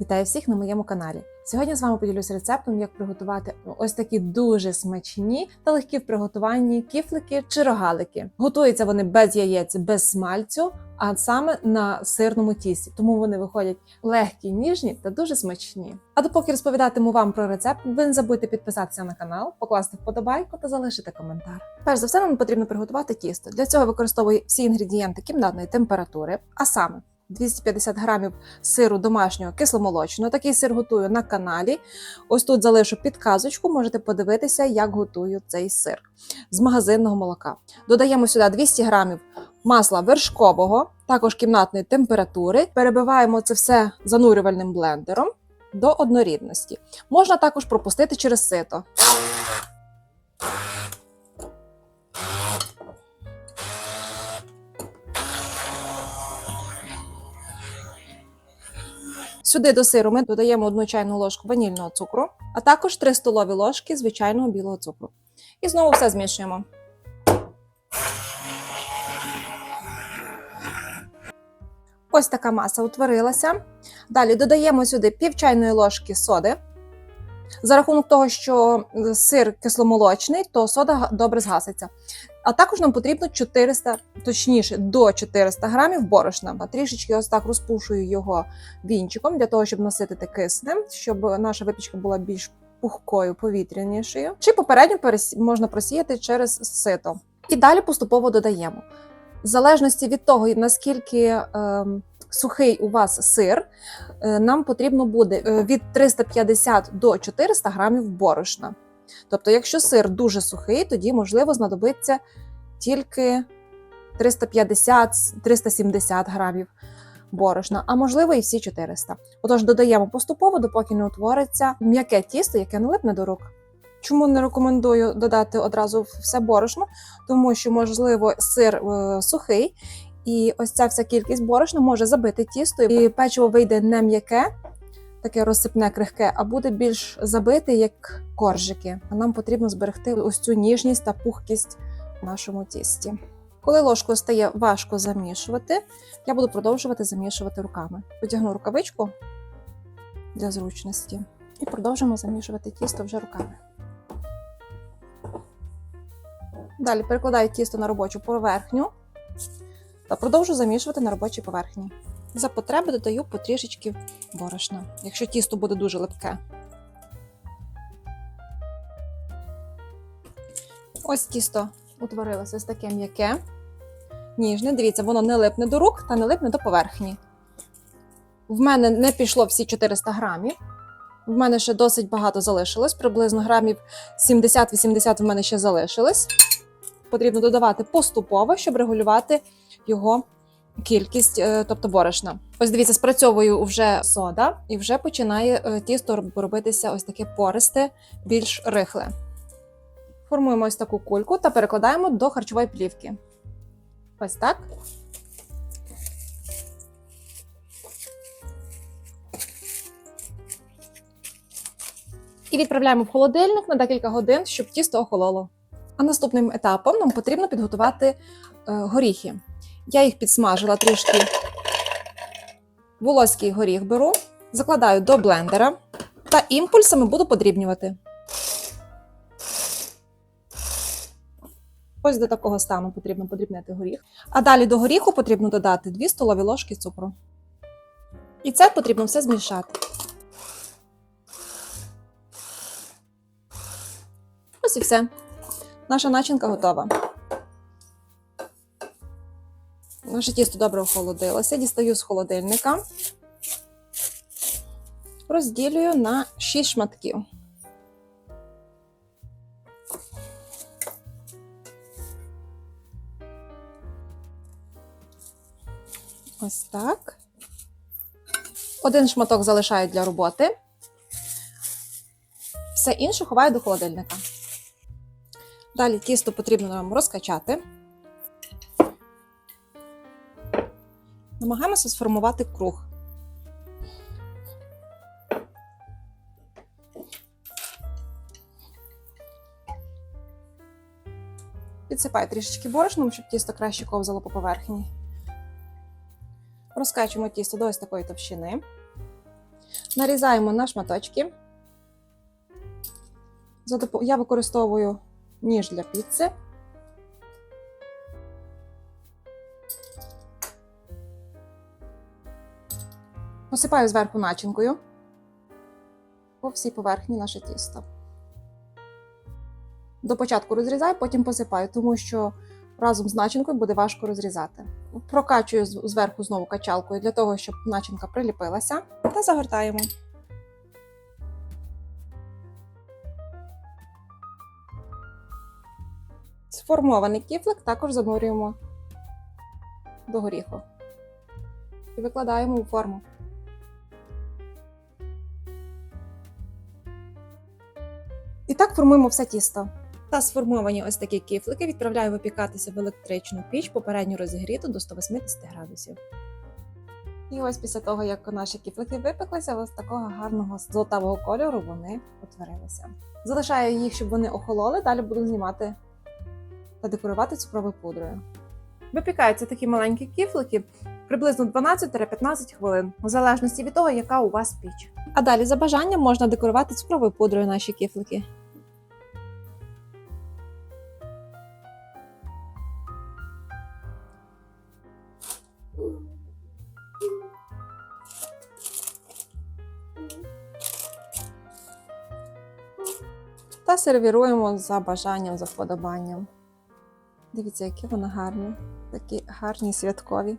Вітаю всіх на моєму каналі. Сьогодні з вами поділюся рецептом, як приготувати ось такі дуже смачні та легкі в приготуванні кіфлики чи рогалики. Готуються вони без яєць, без смальцю, а саме на сирному тісті. Тому вони виходять легкі, ніжні та дуже смачні. А допоки розповідатиму вам про рецепт, ви не забудьте підписатися на канал, покласти вподобайку та залишити коментар. Перш за все, нам потрібно приготувати тісто. Для цього використовую всі інгредієнти кімнатної температури, а саме 250 грамів сиру домашнього кисломолочного. Такий сир готую на каналі. Ось тут залишу підказочку, можете подивитися, як готую цей сир з магазинного молока. Додаємо сюди 200 грамів масла вершкового, також кімнатної температури. Перебиваємо це все занурювальним блендером до однорідності. Можна також пропустити через сито. Сюди до сиру ми додаємо одну чайну ложку ванільного цукру, а також 3 столові ложки звичайного білого цукру. І знову все змішуємо. Ось така маса утворилася. Далі додаємо сюди пів чайної ложки соди. За рахунок того, що сир кисломолочний, то сода добре згаситься. А також нам потрібно 400, точніше, до 400 грамів борошна. Трішечки ось так розпушую його вінчиком для того, щоб наситити киснем, щоб наша випічка була більш пухкою, повітрянішою. Чи попередньо можна просіяти через сито. І далі поступово додаємо. В залежності від того, наскільки ем, сухий у вас сир, е, нам потрібно буде е, від 350 до 400 грамів борошна. Тобто, якщо сир дуже сухий, тоді можливо знадобиться тільки 350-370 грамів борошна, а можливо і всі 400. Отож, додаємо поступово, допоки не утвориться м'яке тісто, яке не липне до рук. Чому не рекомендую додати одразу все борошно? Тому що, можливо, сир е, сухий, і ось ця вся кількість борошна може забити тісто, і печиво вийде не м'яке, таке розсипне крихке, а буде більш забите, як коржики. А нам потрібно зберегти ось цю ніжність та пухкість в нашому тісті. Коли ложкою стає важко замішувати, я буду продовжувати замішувати руками. Потягну рукавичку для зручності і продовжимо замішувати тісто вже руками. Далі перекладаю тісто на робочу поверхню та продовжу замішувати на робочій поверхні. За потреби додаю потрішечки борошна, якщо тісто буде дуже липке. Ось тісто утворилося ось таке м'яке, ніжне. Дивіться, воно не липне до рук та не липне до поверхні. В мене не пішло всі 400 грамів. В мене ще досить багато залишилось, приблизно грамів 70-80 в мене ще залишилось. Потрібно додавати поступово, щоб регулювати його кількість, е, тобто борошна. Ось дивіться, спрацьовую вже сода, і вже починає е, тісто робитися ось таке пористе, більш рихле. Формуємо ось таку кульку та перекладаємо до харчової плівки. Ось так. І відправляємо в холодильник на декілька годин, щоб тісто охололо. А наступним етапом нам потрібно підготувати е, горіхи. Я їх підсмажила трішки. Волоський горіх беру, закладаю до блендера та імпульсами буду подрібнювати. Ось до такого стану потрібно подрібнити горіх. А далі до горіху потрібно додати 2 столові ложки цукру. І це потрібно все змішати. Ось і все. Наша начинка готова. Наше тісто добре охолодилося. Дістаю з холодильника. Розділюю на 6 шматків. Ось так. Один шматок залишаю для роботи. Все інше ховаю до холодильника. Далі тісто потрібно нам розкачати. Намагаємося сформувати круг. Підсипаю трішечки борошном, щоб тісто краще ковзало по поверхні. Розкачуємо тісто до ось такої товщини. Нарізаємо на шматочки. Я використовую ніж для піци. Посипаю зверху начинкою по всій поверхні наше тісто. До початку розрізаю, потім посипаю, тому що разом з начинкою буде важко розрізати. Прокачую зверху знову качалкою для того, щоб начинка приліпилася, та загортаємо. Сформований кіфлик також занурюємо до горіху і викладаємо у форму. Так формуємо все тісто. Та сформовані ось такі кіфлики відправляю випікатися в електричну піч, попередньо розігріту до 180 градусів. І ось після того, як наші кіфлики випеклися, ось такого гарного золотавого кольору вони утворилися. Залишаю їх, щоб вони охололи, далі буду знімати та декорувати цукровою пудрою. Випікаються такі маленькі кіфлики приблизно 12-15 хвилин, в залежності від того, яка у вас піч. А далі за бажанням можна декорувати цукровою пудрою наші кіфлики. Та сервіруємо за бажанням, за вподобанням. Дивіться, які вони гарні, такі гарні святкові.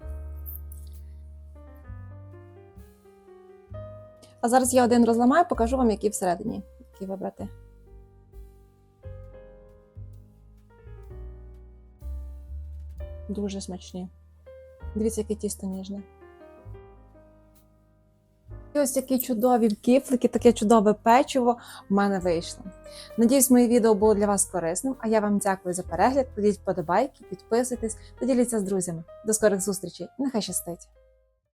А зараз я один розламаю, покажу вам, які всередині, які вибрати. Дуже смачні. Дивіться, яке тісто ніжне. Ось які чудові кіфлики, таке чудове печиво в мене вийшло. Надіюсь, моє відео було для вас корисним, а я вам дякую за перегляд. Кладіть вподобайки, підписуйтесь та діліться з друзями. До скорих зустрічей. Нехай щастить!